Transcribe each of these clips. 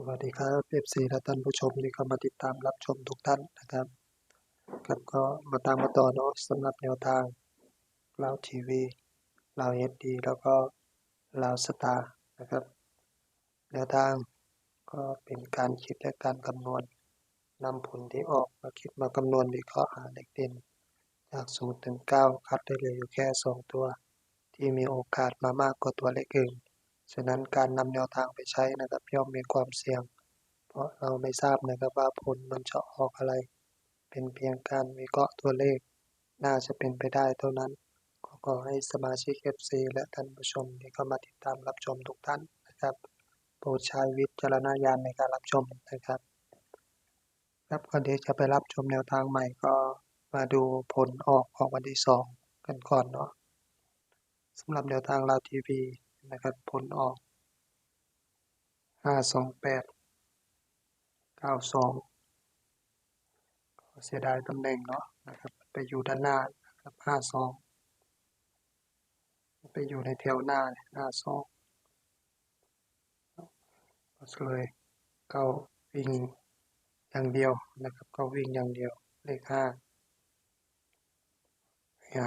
สวัสดีครับเอฟซีและท่านผู้ชมที่เข้ามาติดตามรับชมทุกท่านนะครับครับก็มาตามมาต่อเนาะสำหรับแนวทางลาวทีวีลาวเอสดีแล้วก็ลาวสตาร์นะครับ แนวทางก็เป็นการคิดและการคำนวณนำผลที่ออกมาคิดมาคำนวณวิเคราะห์หาเลขเด่นจากศูนย์ถึงเก้าคัดได้เหลืออยู่แค่สองตัว ที่มีโอกาสมามากกว่าตัวเลขอื่น ฉะนั้นการนำแนวทางไปใช้นะครับย่อมมีความเสี่ยง เพราะเราไม่ทราบนะครับว่าผลมันจะออกอะไร เป็นเพียงการวิเคราะห์ตัวเลข น่าจะเป็นไปได้เท่านั้นก็ขอให้สมาชิก FC และท่านผู้ชมที่เข้ามาติดตามรับชมทุกท่านนะครับโปรดใช้วิจารณญาณในการรับชมนะครับครับก่อนที่จะไปรับชมแนวทางใหม่ก็มาดูผลออกของวันที่สองกันก่อนเนาะสำหรับแนวทางลาวทีวี นะครับ ผลออกห้าสองแปดเก้าสองเสียดายตำแหน่งเนาะนะครับ ไปอยู่ด้านหน้านะครับห้าสองไปอยู่ในแถวหน้าห้าสองก็เลยเก้าวิ่งอย่างเดียวนะครับ ก็วิ่งอย่างเดียวเลขห้า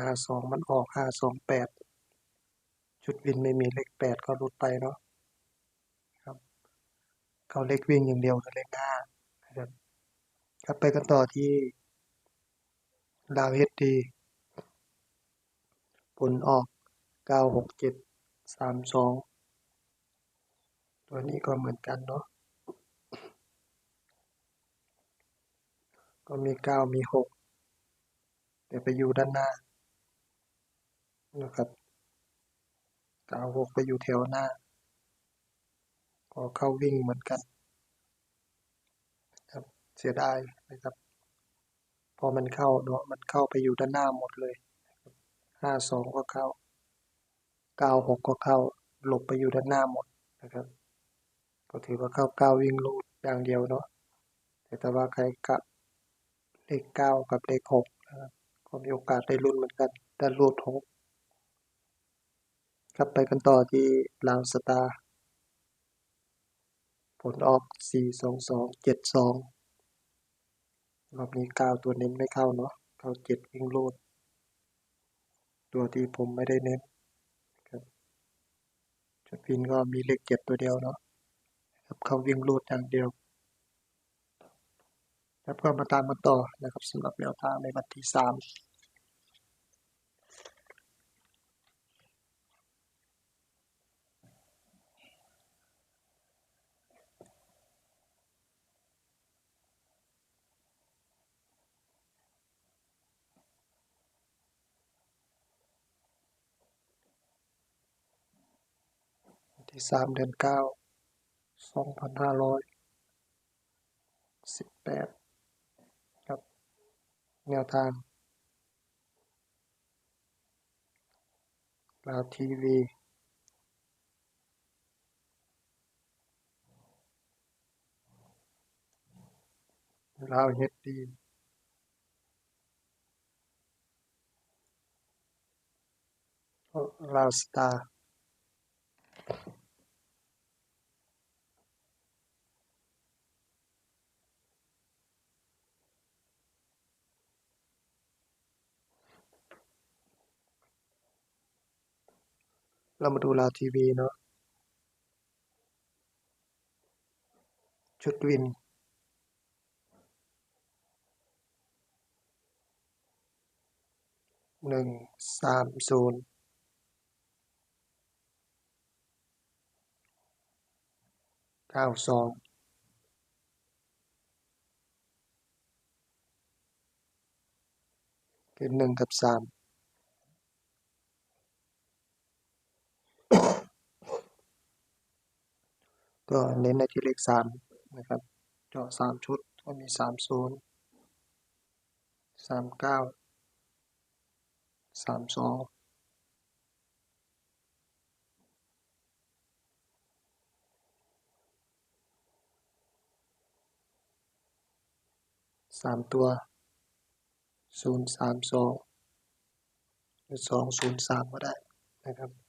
ห้าสองมันออกห้าสองแปด จุดวินไม่มีเลขแปดก็หลุดไปเนาะครับเขาเลขวิ่งอย่างเดียวกับเลขห้านะครับครับไปกันต่อที่ดาวเฮดดีผลออกเก้าหกเจ็ดสามสองตัวนี้ก็เหมือนกันเนาะก็มีเก้ามีหกแต่ไปอยู่ด้านหน้านะครับ เก้าหกไปอยู่แถวหน้า ก็เข้าวิ่งเหมือนกันครับเสียดายนะครับ พอมันเข้าเนาะมันเข้าไปอยู่ด้านหน้าหมดเลยห้าสองก็เข้าเก้าหกก็เข้า หลบไปอยู่ด้านหน้าหมดนะครับ ก็ถือว่าเข้าเก้าวิ่งลูดอย่างเดียวเนาะแต่ว่าใครกะเลขเก้ากับเลขหกนะครับก็มีโอกาสได้ลุ้นเหมือนกันแต่รูดหก กลับไปกันต่อที่ลาวสตาผลออก 42272 รอบนี้ 9 ตัวเน้นไม่เข้าเนาะเข้า 7 วิ่งโลด ตัวที่ผมไม่ได้เน้นจุดฟินก็มีเลขเก็7ตัวเดียวเนาะครับเข้าวิ่งโลดอย่างเดียว ครับก็มาตามมาต่อนะครับสำหรับแนวทางในวันที่ 3 ที่สามเดือนเก้าสองพันห้าร้อยสิบแปดครับแนวทางลาวทีวีลาวเฮดดีลาวสตาร์ เรามาดูลาวทีวีเนาะชุดวิน หนึ่งสามศูนย์เก้าสองเป็นหนึ่งกับสาม ก็เน้นในที่เลขสามนะครับเจาะสามชุดก็มีสามศูนย์สามเก้าสามสองสามตัวศูนย์สามสองหรือสองศูนย์สามก็ได้นะครับ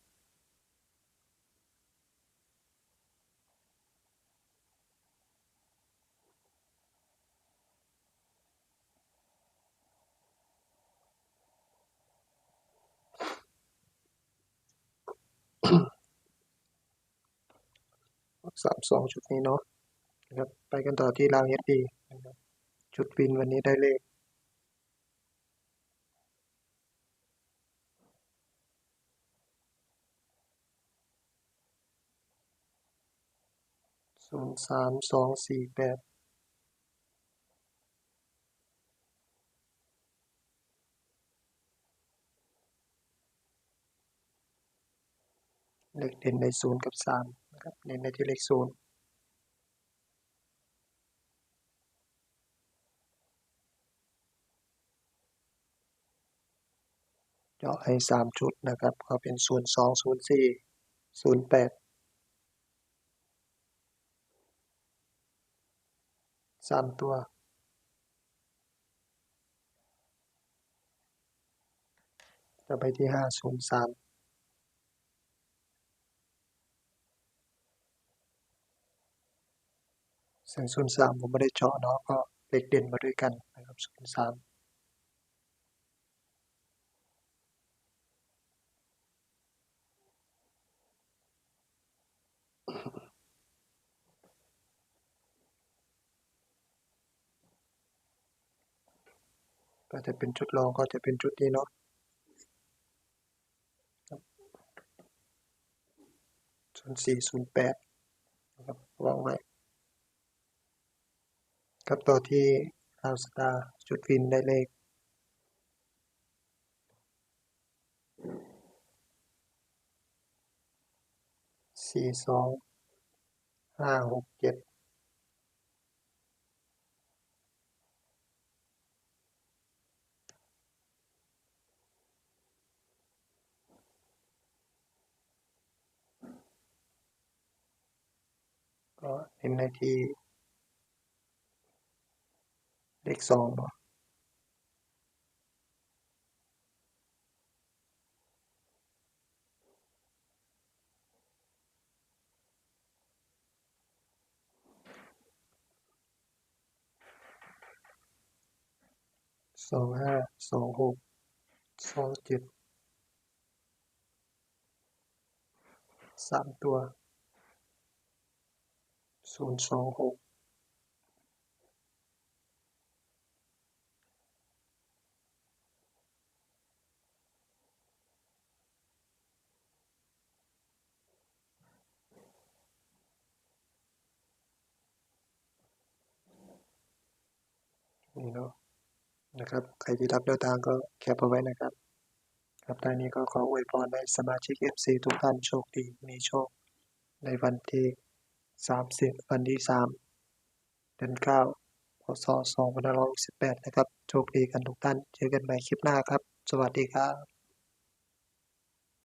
สามสองชุดนี้เนาะนะครับไปกันต่อที่ราวเฮดดีนะครับชุดวินวันนี้ได้เลขศูนย์สามสองสี่แปดเลขเด่นในศูนย์กับสาม ครับเน้นในที่เลขศูนย์เจาะให้สามชุดนะครับ ก็เป็นศูนย์สองศูนย์สี่ศูนย์แปดสามตัวจะไปที่ห้าศูนย์สาม สียงศูนย์สามผมไม่ได้เจาะเนาะก็เลขเด่นมาด้วยกันนะครับศูนย์สามก็จะเป็นชุดรองก็จะเป็นชุดนี้เนาะศูนย์สี่ศูนย์แปดนะครับวางไว้ ครับต่อที่ราสตาร์ชุดวินได้เลข สี่สอง ห้าหกเจ็ด ก็เน้นในที่ เลขสองเนาะสองห้าสองหกสองเจ็ดสามตัวศูนย์สองหก นี่เนาะนะครับ ใครที่รับแนวทางก็แคปเอาไว้นะครับ ครับท้ายนี้ก็ขออวยพรให้สมาชิก FC ทุกท่านโชคดีมีโชค ในวันที่ 30 วันที่ 3 เดือน9พศ2568 นะครับ โชคดีกันทุกท่าน เจอกันใหม่คลิปหน้าครับ สวัสดีครับ